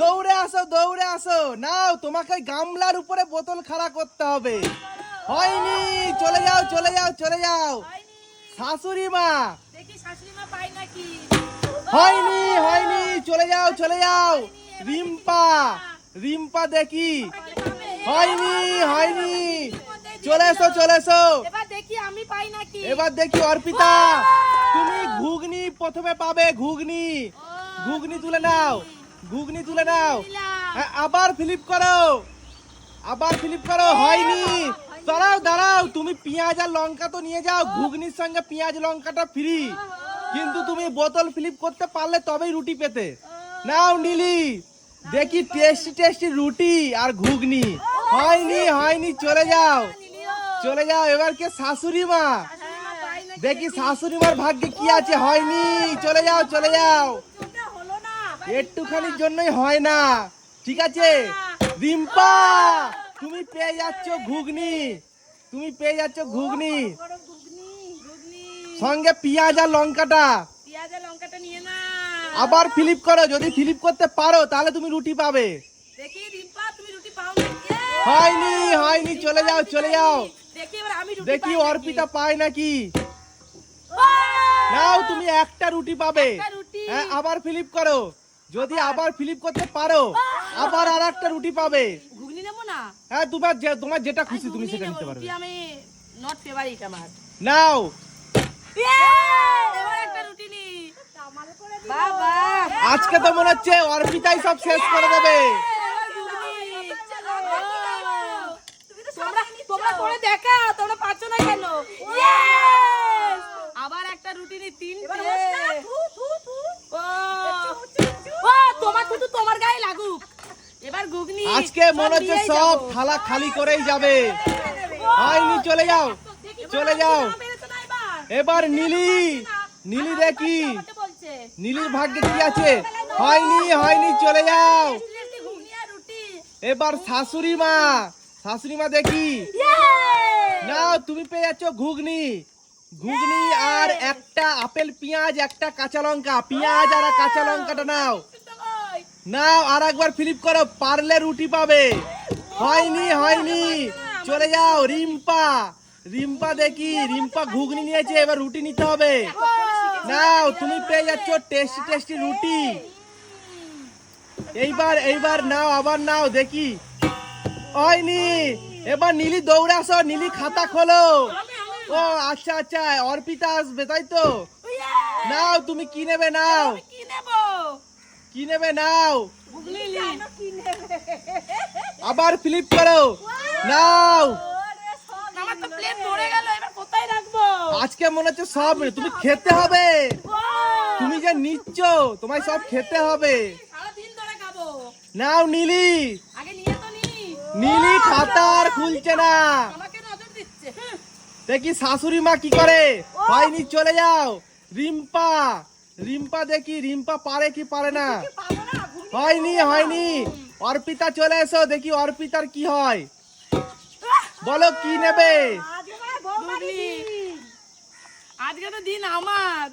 দৌড়ে আসো দৌড়ে আসো। নাও তোমাকে গামলার উপরে বোতল খাড়া করতে হবে। হয়নি চলে যাও চলে যাও চলে যাও। শাশুড়ি মা। হয়নি হয়নি চলে যাও চলে যাও। রিম্পা রিম্পা দেখি। হয়নি হয়নি। চলে এসো চলে এসো। দেখি আমি পাই নাকি? এবার দেখি অর্পিতা। তুমি ঘুগনি প্রথমে পাবে ঘুগনি। ঘুগনি তুলে নাও। ঘুগনি তুলে নাও। হ্যাঁ, আবার ফ্লিপ করো। আবার ফ্লিপ করো হয়নি। দাঁড়াও দাঁড়াও তুমি পেঁয়াজ আর লঙ্কা তো নিয়ে যাও। ঘুগনির সঙ্গে পেঁয়াজ লঙ্কাটা ফ্রি কিন্তু তুমি বোতল ফ্লিপ করতে পারলে তবেই রুটি পেতে। নাও নীলি। দেখি টেস্টি টেস্টি রুটি আর ঘুগনি। হয়নি হয়নি চলে যাও। চলে যাও এবার কে শাশুড়ি মা? দেখি শাশুড়ি মার ভাগ্যে কি আছে হয়নি। চলে যাও চলে যাও। একটুখানির জন্যই হয় না। ঠিক আছে? রিম্পা তুমি পেয়ে যাচ্ছ ঘুগনি। তুমি পেয়ে যাচ্ছ ঘুগনি। সঙ্গে পেঁয়াজ আর লঙ্কাটা। আবার ফিলিপ করো যদি ফিলিপ করতে পারো তাহলে তুমি রুটি পাবে। হয়নি হয়নি চলে যাও চলে যাও। দেখি? অর্পিতা পায় নাকি? নাও তুমি একটা রুটি পাবে। হ্যাঁ আবার ফিলিপ করো। যদি আবার ফিলিপ করতে পারো আবার আর একটা রুটি পাবে। ঘুগনি নেব না? হ্যাঁ তোমার যে তোমার যেটা খুশি তুমি সেটা নিতে পারবে। আমি নট ফেভারিট আমার। নাও। এবার একটা রুটি নি। বাবা। আজকে তো মনে হচ্ছে অর্পিতাই সব শেষ করে দেবে এবার ঘুগনি। ও! তোমরা তোমরা করে দেখা তোমরা পাচ্ছ না কেন Yes! আবার একটা রুটি নি তিনটে ও! ও, তোমার শুধু তোমার গায়ে লাগুক এবার ঘুগনি মনে হচ্ছে সব। থালা খালি করেই যাবে হয়নি চলে যাও চলে যাও এবার। নীলি নীলি দেখি নীলির ভাগ্যে কি আছে হয়নি হয়নি চলে যাও এবার শাশুড়ি মা শাশুড়ি মা দেখি নাও তুমি পেয়ে যাচ্ছ ঘুগনি ঘুগনি আর একটা আপেল পেঁয়াজ একটা কাঁচা লঙ্কা পেঁয়াজ আর কাঁচা লঙ্কাটা নাও নাও আর একবার ফ্লিপ করো, পারলে রুটি পাবে। হয়নি হয়নি। চলে যাও, রিম্পা। রিম্পা দেখি, রিম্পা ঘুগনি নিয়েছে, এবার রুটি নিতে হবে। নাও, তুমি পেয়ে যাচ্ছ টেস্টি টেস্টি রুটি। এইবার এইবার নাও, আবার নাও, দেখি। হয়নি। এবার নীলি দৌড়ে আসো, নীলি খাতা খোলো। ও আচ্ছা আচ্ছা অর্পিতা আসবে, তাই তো? নাও, তুমি কি নেবে, নাও। কি নেবে নাও আবার ফ্লিপ করো। নাও। আমার তো প্লেট ভরে গেল এবার কোথায় রাখব? আজকে মনে হচ্ছে সব তুমি খেতে হবে। তুমি যে নিচ্ছ তোমায় সব খেতে হবে। সারাদিন ধরে খাব। নাও নীলি। আগে নিয়ে নীলি খাতা আর খুলছে না। দেখি শাশুড়ি মা কি করে। হয়নি চলে যাও। রিম্পা রিম্পা দেখি রিম্পা পারে কি পারে না? হয়নি হয়নি। অর্পিতা চলে এসো দেখি অর্পিতার কি হয়। বলো কি নেবে? আজকে তো দিন আমার।